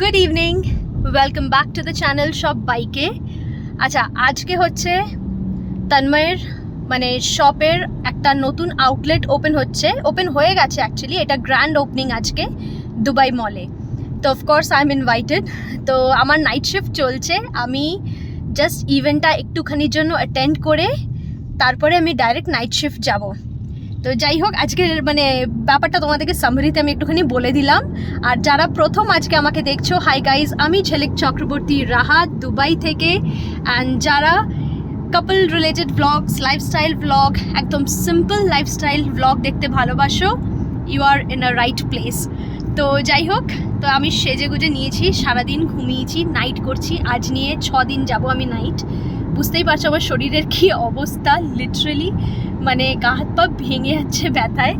Good evening welcome back to the channel সব বাইকে আচ্ছা আজকে হচ্ছে তন্ময়ের মানে শপের একটা নতুন আউটলেট ওপেন হচ্ছে। ওপেন হয়ে গেছে অ্যাকচুয়ালি এটা গ্র্যান্ড ওপেনিং আজকে দুবাই মলে তো অফকোর্স আই এম ইনভাইটেড তো আমার নাইট শিফট চলছে। আমি জাস্ট ইভেন্টটা একটুখানির জন্য অ্যাটেন্ড করে, তারপরে আমি ডাইরেক্ট নাইট শিফট যাব। তো যাই হোক, আজকের মানে ব্যাপারটা তোমাদেরকে সামরিতে আমি একটুখানি বলে দিলাম। আর যারা প্রথম আজকে আমাকে দেখছ হাই গাইজ আমি ঝেলেক চক্রবর্তী, রাহাত, দুবাই থেকে। অ্যান্ড যারা couple related blogs lifestyle blog একদম সিম্পল লাইফস্টাইল ব্লগ দেখতে ভালোবাসো you are in a right place তো যাই হোক, তো আমি সেজে গুজে নিয়েছি, সারাদিন ঘুমিয়েছি নাইট করছি, আজ নিয়ে ছ দিন যাব আমি নাইট বুঝতেই পারছ আমার শরীরের কী অবস্থা লিটারেলি মানে গা হাত পা ভেঙে যাচ্ছে ব্যথায়।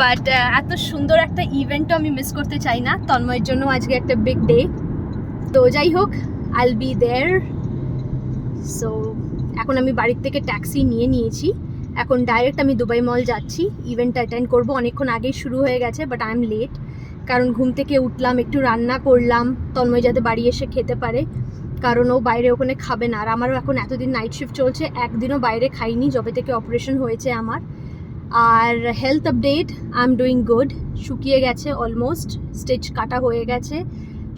বাট এত সুন্দর একটা ইভেন্টও আমি মিস করতে চাই না। তন্ময়ের জন্য আজকে একটা বিগ ডে তো যাই হোক আইল বি দেয়ার সো এখন আমি বাড়ির থেকে ট্যাক্সি নিয়ে নিয়েছি। এখন ডাইরেক্ট আমি দুবাই মল যাচ্ছি। ইভেন্টটা অ্যাটেন্ড করব। অনেকক্ষণ আগেই শুরু হয়ে গেছে বাট আই এম লেট কারণ ঘুম থেকে উঠলাম, একটু রান্না করলাম। তন্ময় যাতে বাড়ি এসে খেতে পারে। কারণ ও বাইরে ওখানে খাবে না। আর আমারও এখন এতদিন নাইট শিফট চলছে, একদিনও বাইরে খাইনি, যবে থেকে অপারেশন হয়েছে আমার। আর health update I am doing good শুকিয়ে গেছে অলমোস্ট স্টিচ কাটা হয়ে গেছে,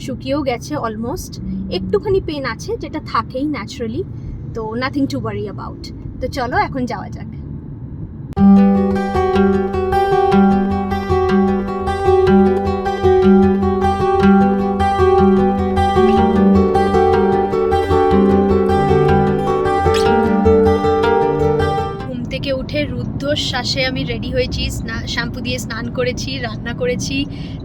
শুকিয়েও গেছে অলমোস্ট একটুখানি পেন আছে, যেটা থাকেই ন্যাচারালি তো নাথিং টু ওয়ারি অ্যাবাউট তো চলো, এখন যাওয়া যাক। রুদ্ধশ্বাসে আমি রেডি হয়েছি শ্যাম্পু দিয়ে স্নান করেছি, রান্না করেছি।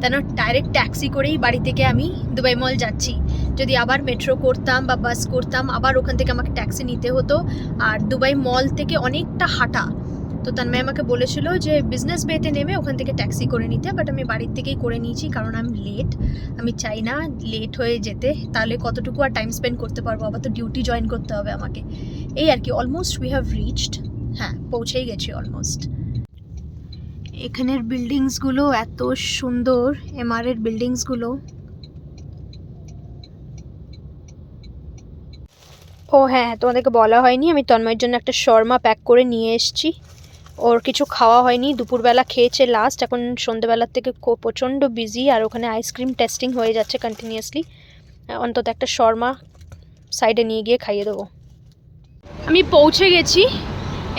তেন ডাইরেক্ট ট্যাক্সি করেই বাড়ি থেকে আমি দুবাই মল যাচ্ছি। যদি আবার মেট্রো করতাম বা বাস করতাম, আবার ওখান থেকে আমাকে ট্যাক্সি নিতে হতো। আর দুবাই মল থেকে অনেকটা হাঁটা। তো তন্ময় আমাকে বলেছিল যে বিজনেস বেতে নেমে ওখান থেকে ট্যাক্সি করে নিতে। বাট আমি বাড়ির থেকেই করে নিয়েছি কারণ আমি লেট আমি চাই না লেট হয়ে যেতে। তাহলে কতটুকু আর টাইম স্পেন্ড করতে পারব? আবার তো ডিউটি জয়েন করতে হবে আমাকে। এই আর কি অলমোস্ট উই হ্যাভ রিচড হ্যাঁ পৌঁছেই গেছি অলমোস্ট এখানের বিল্ডিংসগুলো এত সুন্দর এমআর এর বিল্ডিংসগুলো ও হ্যাঁ তোমাদেরকে বলা হয়নি আমি তন্ময়ের জন্য একটা শর্মা প্যাক করে নিয়ে এসেছি। ওর কিছু খাওয়া হয়নি দুপুরবেলা খেয়েছে লাস্ট এখন সন্ধেবেলার থেকে কো- প্রচণ্ড বিজি আর ওখানে আইসক্রিম টেস্টিং হয়ে যাচ্ছে কন্টিনিউয়াসলি অন্তত একটা শর্মা সাইডে নিয়ে গিয়ে খাইয়ে দেবো। আমি পৌঁছে গেছি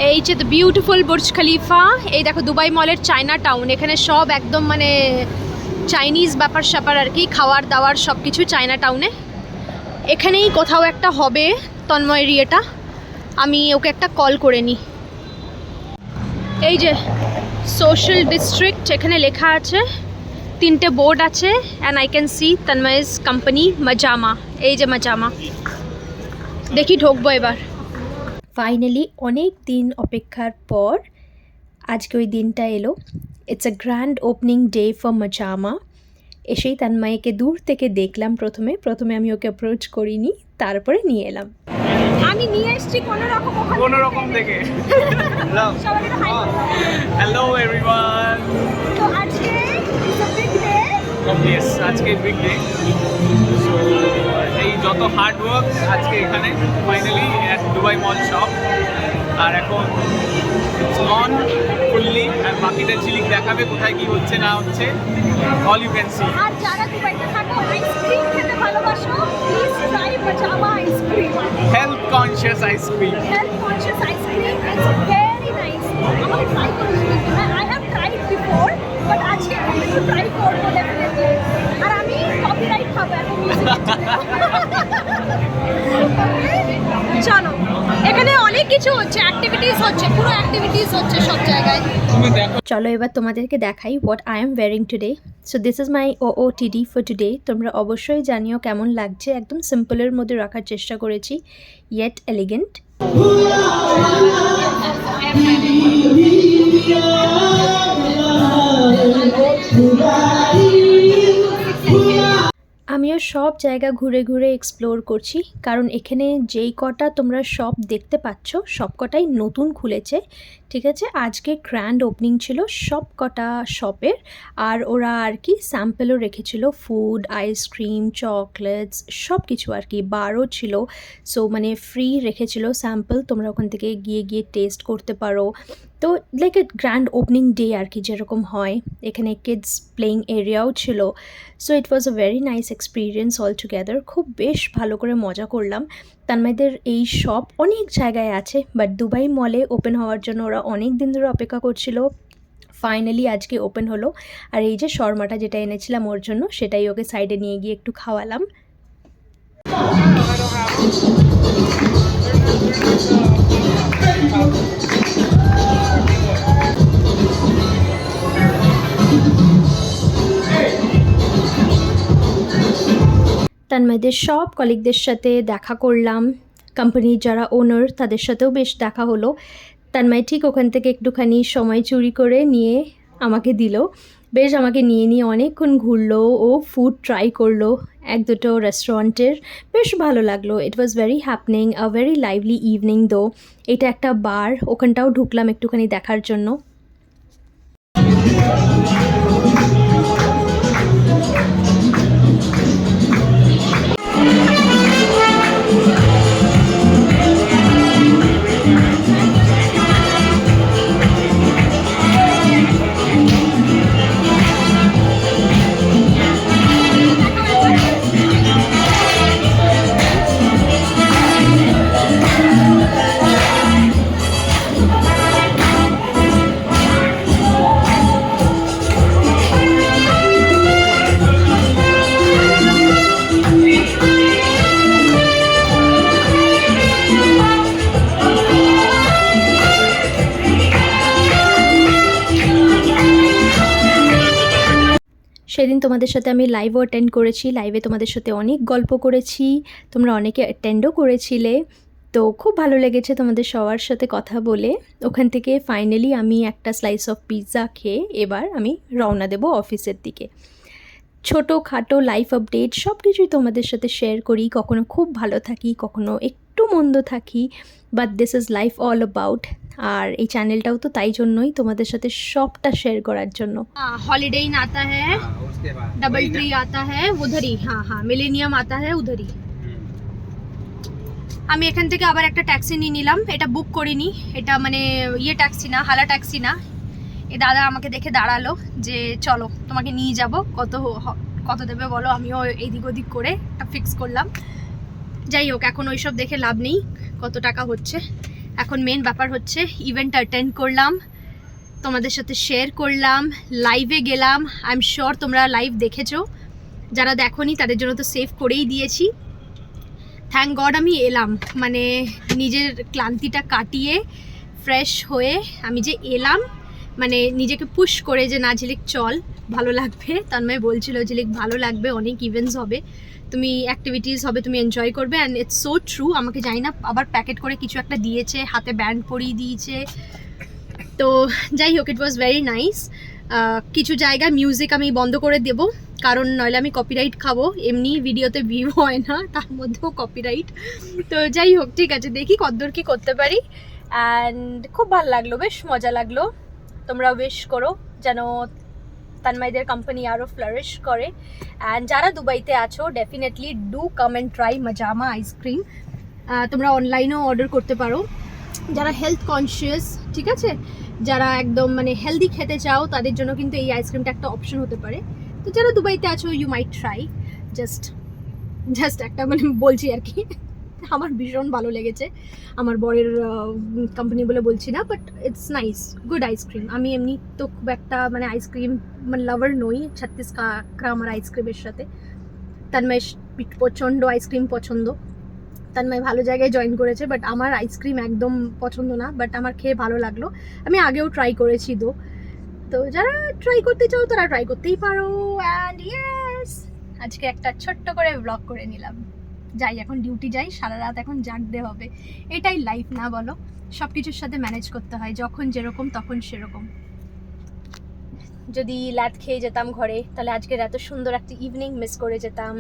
এই যে দ্য বিউটিফুল বুর্জ খলিফা এই দেখো দুবাই মলের চায়না টাউন এখানে সব একদম মানে চাইনিজ ব্যাপার স্যাপার আর কি, খাওয়ার দাওয়ার সব কিছু চায়না টাউনে এখানেই কোথাও একটা হবে তন্ময়ের ইয়েটা আমি ওকে একটা কল করে নিই। এই যে সোশ্যাল ডিস্ট্রিক্ট এখানে লেখা আছে, তিনটে বোর্ড আছে অ্যান্ড আই ক্যান সি তন্ময়েজ কোম্পানি মাজামা এই যে মাজামা দেখি ঢুকবো এবার। ফাইনালি অনেক দিন অপেক্ষার পর আজকে ওই দিনটা এলো। It's a grand opening day for Majama এসেই তান্মাইকে দূর থেকে দেখলাম প্রথমে। প্রথমে আমি ওকে অ্যাপ্রোচ করিনি তারপরে নিয়ে এলাম। আমি নিয়ে এসেছি কোনো রকম কোনো রকম থেকে। হ্যালো এভরিওয়ান তো আজকে is a big day। Yes আজকে বিগ ডে সো এই যত হার্ড ওয়ার্ক আজকে এখানে ফাইনালি দুবাই মল শপ আর এখন অন ফুললি আর বাকিটা ঝিলিক দেখাবে কোথায় কি হচ্ছে না হচ্ছে অল ইউ ক্যান সি আর যারা দুবাইতে থাকো আইসক্রিম খেতে ভালোবাসো please try pajama ice cream health conscious ice cream health conscious ice cream it's very nice আমাকে ট্রাই করেছি I have tried before but আজকে আমি একটু ট্রাই করব ডেফিনেটলি আর আমি কপিরাইট খাব এখন কিছু হচ্ছে অ্যাক্টিভিটিস হচ্ছে পুরো অ্যাক্টিভিটিস হচ্ছে সব জায়গায় চলো এবার তোমাদেরকে দেখাই what I am wearing today so this is my O O T D for today তোমরা অবশ্যই জানিও কেমন লাগছে একদম সিম্পলের মধ্যে রাখার চেষ্টা করেছি ইয়েট এলিগেন্ট আমিও সব জায়গা ঘুরে ঘুরে এক্সপ্লোর করছি, কারণ এখানে যেই কটা তোমরা সব দেখতে পাচ্ছ সব কটাই নতুন খুলেছে। ঠিক আছে? আজকে গ্র্যান্ড ওপেনিং ছিল সব কটা শপের আর ওরা আর কি স্যাম্পেলও রেখেছিল ফুড আইসক্রিম চকলেটস সব কিছু আর কি। বারও ছিল। সো মানে ফ্রি রেখেছিল স্যাম্পল তোমরা ওখান থেকে গিয়ে গিয়ে টেস্ট করতে পারো। তো like a grand opening day আর কি যেরকম হয়। এখানে কিডস প্লেয়িং এরিয়াও ছিল। So it was a very nice experience all together খুব বেশ ভালো করে মজা করলাম। তানমাইদের এই শপ অনেক জায়গায় আছে বাট দুবাই মলে ওপেন হওয়ার জন্য ওরা অনেক দিন ধরে অপেক্ষা করছিল। ফাইনালি আজকে ওপেন হলো। আর এই যে শর্মাটা যেটা এনেছিলাম ওর জন্য, সেটাই ওকে সাইডে নিয়ে গিয়ে একটু খাওয়ালাম। তানমাইদের সব কলিগদের সাথে দেখা করলাম। কোম্পানির যারা ওনার তাদের সাথেও বেশ দেখা হলো। তানমাই ঠিক ওখান থেকে একটুখানি সময় চুরি করে নিয়ে আমাকে দিল। বেশ আমাকে নিয়ে নিয়ে অনেকক্ষণ ঘুরলো ও ফুড ট্রাই করল এক দুটো রেস্টুরেন্টের বেশ ভালো লাগল। It was very happening a very lively evening though এটা একটা বার ওখানটাও ঢুকলাম একটুখানি দেখার জন্য। সেদিন তোমাদের সাথে আমি লাইভও অ্যাটেন্ড করেছি। লাইভে তোমাদের সাথে অনেক গল্প করেছি। তোমরা অনেকে অ্যাটেন্ডও করেছিলে। তো খুব ভালো লেগেছে তোমাদের সবার সাথে কথা বলে। ওখান থেকে ফাইনালি আমি একটা স্লাইস অফ পিৎজা খেয়ে এবার আমি রওনা দেব অফিসের দিকে। ছোটো খাটো লাইফ আপডেট সব কিছুই তোমাদের সাথে শেয়ার করি। কখনো খুব ভালো থাকি, কখনো একটু একটু মন্দ থাকি but this is life all about আর এই চ্যানেলটাও তো তাই জন্যই তোমাদের সাথে সবটা শেয়ার করার জন্য। হলিডে ইন আতা হ্যাঁ ডাবল ট্রি আতা হ্যাঁ উধারি। হ্যাঁ হ্যাঁ মিলেনিয়াম আতা হ্যাঁ উধারি। আমি এখান থেকে আবার একটা ট্যাক্সি নিয়ে নিলাম। এটা বুক করিনি। এটা মানে ইয়ে ট্যাক্সি না হালা ট্যাক্সি না। এ দাদা আমাকে দেখে দাঁড়াল যে চলো তোমাকে নিয়ে যাব। কত কত দেবে বলো? আমিও এদিক ওদিক করে একটা ফিক্স করলাম। যাই হোক, এখন ওইসব দেখে লাভ নেই, কত টাকা হচ্ছে। এখন মেন ব্যাপার হচ্ছে ইভেন্ট অ্যাটেন্ড করলাম, তোমাদের সাথে শেয়ার করলাম লাইভে গেলাম। আই এম শিওর তোমরা লাইভ দেখেছ। যারা দেখোনি, তাদের জন্য তো সেভ করেই দিয়েছি। থ্যাংক গড আমি এলাম মানে নিজের ক্লান্তিটা কাটিয়ে ফ্রেশ হয়ে আমি যে এলাম মানে নিজেকে পুশ করে যে, না, ঝিলিক, চল, ভালো লাগবে। তন্ময় বলছিল, ঝিলিক, ভালো লাগবে, অনেক ইভেন্টস হবে। তুমি অ্যাক্টিভিটিস হবে, তুমি এনজয় করবে অ্যান্ড ইটস সো ট্রু আমাকে জানি না, আবার প্যাকেট করে কিছু একটা দিয়েছে, হাতে ব্যান্ড পরিয়ে দিয়েছে। তো যাই হোক ইট ওয়াজ ভেরি নাইস কিছু জায়গায় মিউজিক আমি বন্ধ করে দেব, কারণ নইলে আমি কপিরাইট খাব। এমনি ভিডিওতে ভিউ হয় না, তার মধ্যেও কপিরাইট তো যাই হোক, ঠিক আছে, দেখি কতদূর কি করতে পারি। অ্যান্ড খুব ভালো লাগল, বেশ মজা লাগল। তোমরাও বেশ করো, যেন তানমাইদের কোম্পানি আরও ফ্লারিশ করে। অ্যান্ড যারা দুবাইতে আছো definitely do come and try Majama ice cream তোমরা অনলাইনেও অর্ডার করতে পারো। যারা হেলথ কনসিয়াস ঠিক আছে? যারা একদম মানে হেলদি খেতে চাও, তাদের জন্য কিন্তু এই আইসক্রিমটা একটা অপশন হতে পারে। তো যারা দুবাইতে আছো you might try just just একটা মানে বলছি আর কি। আমার ভীষণ ভালো লেগেছে। আমার বরের কোম্পানি বলে বলছি না but it's nice good ice cream আমি এমনি তো খুব একটা মানে আইসক্রিম মানে লাভার নই ছত্রিশ কাঁকড়া আমার আইসক্রিমের সাথে। তন্ময় প্রচণ্ড আইসক্রিম পছন্দ। তন্ময় ভালো জায়গায় জয়েন করেছে বাট আমার আইসক্রিম একদম পছন্দ না বাট আমার খেয়ে ভালো লাগল। আমি আগেও ট্রাই করেছি তো। তো যারা ট্রাই করতে চাও, তারা ট্রাই করতেই পারো। অ্যান্ড ইয়েস আজকে একটা ছোট্ট করে ব্লগ করে নিলাম। যাই, এখন ডিউটি যাই, সারা রাত এখন জাগতে হবে। এটাই লাইফ না বলো? সব কিছুর সাথে ম্যানেজ করতে হয়, যখন যেরকম তখন সেরকম। যদি ল্যাদ খেয়ে যেতাম ঘরে, তাহলে আজকের এত সুন্দর একটা ইভিনিং মিস করে যেতাম।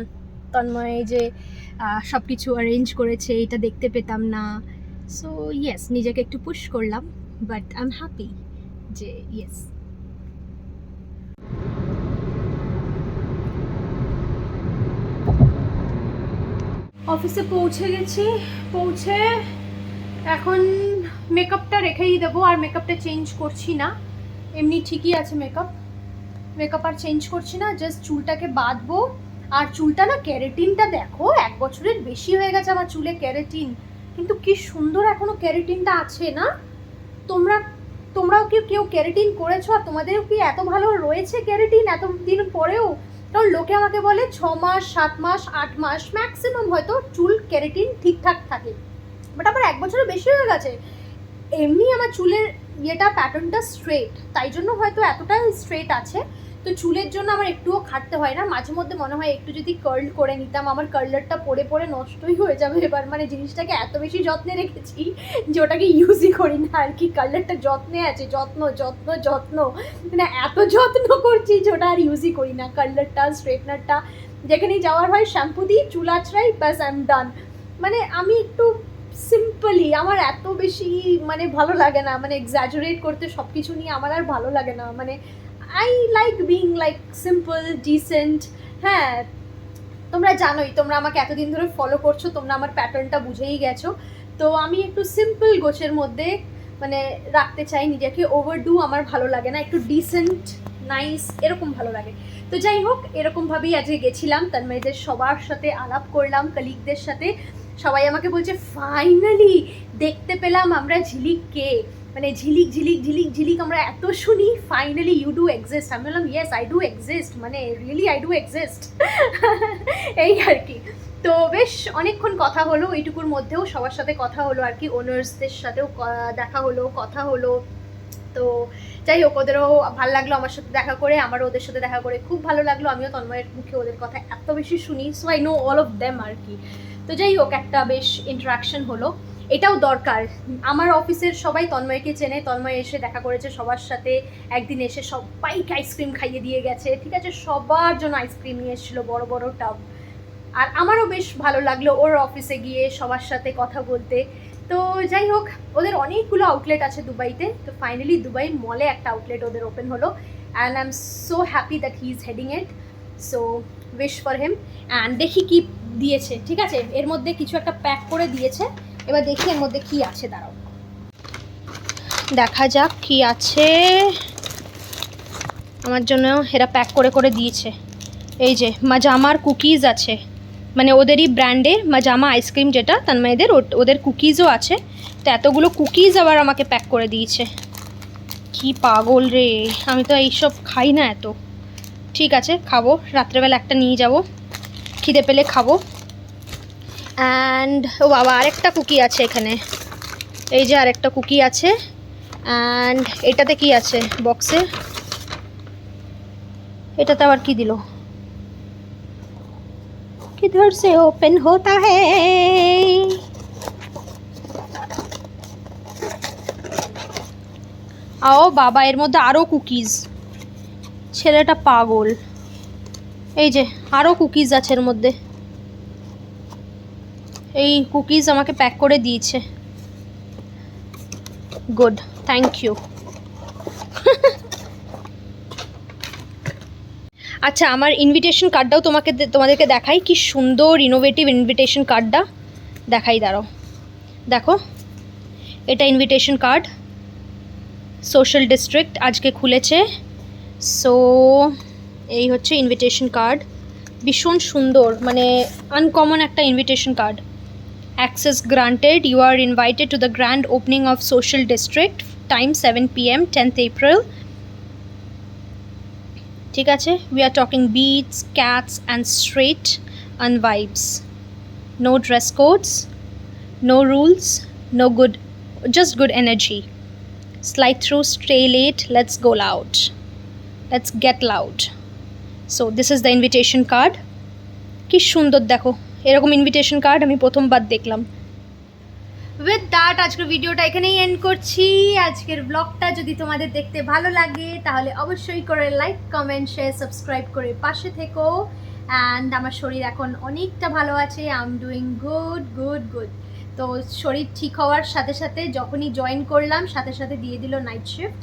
তন্ময় যে সব কিছু অ্যারেঞ্জ করেছে, এটা দেখতে পেতাম না। সো ইয়েস নিজেকে একটু পুশ করলাম বাট আই এম হ্যাপি যে ইয়েস অফিসে পৌঁছে গেছি। পৌঁছে এখন মেকআপটা রেখেই দেবো, আর মেকআপটা চেঞ্জ করছি না। এমনি ঠিকই আছে মেকআপ মেকআপ আর চেঞ্জ করছি না জাস্ট চুলটাকে বাঁধবো। আর চুলটা না ক্যারেটিনটা দেখো, এক বছরের বেশি হয়ে গেছে আমার চুলে ক্যারেটিন কিন্তু কি সুন্দর এখনও ক্যারেটিনটা আছে না? তোমরা, তোমরাও কি কেউ ক্যারেটিন করেছ? আর তোমাদেরও কি এত ভালো রয়েছে ক্যারেটিন এত দিন পরেও? কারণ লোকে আমাকে বলে ছ মাস, সাত মাস, আট মাস ম্যাক্সিমাম হয়তো চুল ক্যারেটিন ঠিকঠাক থাকে। বাট আমার এক বছরের বেশি হয়ে গেছে। এমনি আমার চুলের ইয়েটা প্যাটার্নটা স্ট্রেট তাই জন্য হয়তো এতটাই স্ট্রেট আছে। তো চুলের জন্য আমার একটুও খাটতে হয় না। মাঝে মধ্যে মনে হয় একটু যদি কার্ল করে নিতাম, আমার কার্লারটা পরে পরে নষ্টই হয়ে যাবে। এবার মানে জিনিসটাকে এত বেশি যত্নে রেখেছি যে ওটাকে ইউজই করি না আর কি। কার্লারটা যত্নে আছে, যত্ন যত্ন যত্ন। মানে এত যত্ন করছি যে ওটা আর ইউজই করি না। কার্লারটা স্ট্রেটনারটা যেখানেই যাওয়ার হয় শ্যাম্পু দিই, চুল আছড়াই ব্যাস আই এম ডান মানে আমি একটু সিম্পলি আমার এত বেশি মানে ভালো লাগে না। মানে এক্সাজারেট করতে সব কিছু নিয়ে আমার আর ভালো লাগে না। মানে I like being like simple decent হ্যাঁ তোমরা জানোই, তোমরা আমাকে এতদিন ধরে ফলো করছ, তোমরা আমার প্যাটার্নটা বুঝেই গেছো। তো আমি একটু সিম্পল গোছের মধ্যে মানে রাখতে চাই নিজেকে ওভারডু আমার ভালো লাগে না, একটু ডিসেন্ট নাইস এরকম ভালো লাগে। তো যাই হোক এরকমভাবেই আজকে গেছিলাম তন্ময়দের সবার সাথে আলাপ করলাম কলিগদের সাথে। সবাই আমাকে বলছে ফাইনালি দেখতে পেলাম আমরা ঝিলিককে। মানে ঝিলিক ঝিলিক ঝিলিক ঝিলিক আমরা এত শুনি ফাইনালি ইউ ডু এক্সিস্ট আমি বললাম ইয়েস আই ডু এক্সিস্ট মানে রিয়েলি আই ডু এক্সিস্ট এই আর কি। তো বেশ, অনেকক্ষণ কথা হলো, এইটুকুর মধ্যেও সবার সাথে কথা হলো আর কি ওনার্সদের সাথেও দেখা হলো, কথা হলো। তো যাই হোক, ওদেরও ভালো লাগল আমার সাথে দেখা করে, আমারও ওদের সাথে দেখা করে খুব ভালো লাগল। আমিও তন্ময়ের মুখে ওদের কথা এত বেশি শুনি so I know all of them আর কি। তো যাই হোক, একটা বেশ ইন্টারাকশন হলো। এটাও দরকার। আমার অফিসের সবাই তন্ময়কে চেনে। তন্ময় এসে দেখা করেছে, সবার সাথে একদিন এসে সবাইকে আইসক্রিম খাইয়ে দিয়ে গেছে। ঠিক আছে, সবার জন্য আইসক্রিম নিয়ে এসেছিল, বড় বড় টাব আর আমারও বেশ ভালো লাগল ওর অফিসে গিয়ে সবার সাথে কথা বলতে। তো যাই হোক, ওদের অনেকগুলো আউটলেট আছে দুবাইতে। তো ফাইনালি দুবাই মলে একটা আউটলেট ওদের ওপেন হলো। And I am so happy that he is heading it so wish for him and দেখি কি দিয়েছে, ঠিক আছে? এর মধ্যে কিছু একটা প্যাক করে দিয়েছে। এবার দেখি এর মধ্যে কি আছে, দাঁড়াও। দেখা যাক কি আছে। আমার জন্য এরা প্যাক করে করে দিয়েছে। এই যে, মাজামার কুকিজ আছে। মানে ওদেরই ব্র্যান্ডের মাজামা আইসক্রিম যেটা তানমাইদের ও- ওদের কুকিজও আছে। তো এতগুলো কুকিজ আবার আমাকে প্যাক করে দিয়েছে। কি পাগল রে, আমি তো এইসব খাই না এত। ঠিক আছে, খাব, রাত্রেবেলা একটা নিয়ে যাব। খিদে পেলে খাব। অ্যান্ড ও বাবা আরেকটা কুকি আছে এখানে এই যে আরেকটা কুকি আছে অ্যান্ড এটাতে কি আছে বক্সে এটাতে আবার কি দিল किधर से ओपन होता है আও বাবা এর মধ্যে আরও কুকিজ ছেলেটা পাগল এই যে আরও কুকিজ আছে এর মধ্যে এই কুকিজ আমাকে প্যাক করে দিয়েছে। গুড থ্যাংক ইউ আচ্ছা আমার ইনভিটেশন কার্ডটাও তোমাকে তোমাদেরকে দেখাই। কি সুন্দর ইনোভেটিভ ইনভিটেশন কার্ডটা দেখাই, দাঁড়াও। দেখো, এটা ইনভিটেশন কার্ড সোশ্যাল ডিস্ট্রিক্ট আজকে খুলেছে। সো এই হচ্ছে ইনভিটেশন কার্ড ভীষণ সুন্দর মানে আনকমন একটা invitation card access granted you are invited to the grand opening of social district time seven P M tenth April ঠিক আছে we are talking beats cats and straight and vibes no dress codes no rules no good just good energy slide through stay late let's go loud let's get loud so this is the invitation card কি সুন্দর দেখো এরকম invitation card আমি প্রথমবার দেখলাম। With that আজকের ভিডিওটা এখানেই এন্ড করছি। আজকের ব্লগটা যদি তোমাদের দেখতে ভালো লাগে, তাহলে অবশ্যই করে লাইক কমেন্ট শেয়ার সাবস্ক্রাইব করে পাশে থেকো। অ্যান্ড আমার শরীর এখন অনেকটা ভালো আছে। I am doing good good good তো শরীর ঠিক হওয়ার সাথে সাথে যখনই জয়েন করলাম, সাথে সাথে দিয়ে দিল নাইট শিফট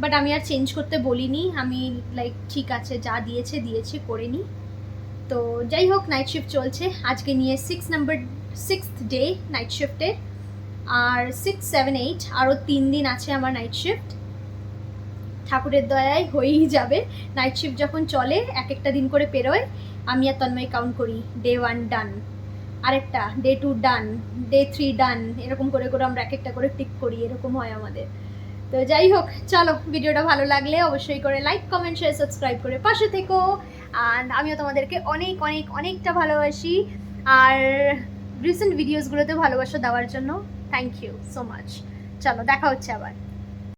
বাট আমি আর চেঞ্জ করতে বলিনি। আমি লাইক ঠিক আছে, যা দিয়েছে দিয়েছে করে নিই তো যাই হোক নাইট শিফট চলছে। আজকে নিয়ে six number six day night শিফটে আর সিক্স সেভেন এইট আরও তিন দিন আছে আমার নাইট শিফট ঠাকুরের দয়ায় হয়েই যাবে। নাইট শিফট যখন চলে, এক একটা দিন করে পেরোয়। আমি আর তন্ময় কাউন্ট করি। ডে ওয়ান ডান আরেকটা day two done day three done এরকম করে করে আমরা এক একটা করে টিক করি। এরকম হয় আমাদের। তো যাই হোক, চলো ভিডিওটা ভালো লাগলে অবশ্যই করে লাইক কমেন্ট শেয়ার সাবস্ক্রাইব করে পাশে থেকো। আর আমিও তোমাদেরকে অনেক অনেক, অনেকটা ভালোবাসি। আর রিসেন্ট ভিডিওসগুলোতে ভালোবাসা দেওয়ার জন্য থ্যাংক ইউ সো মাচ চলো, দেখা হচ্ছে আবার।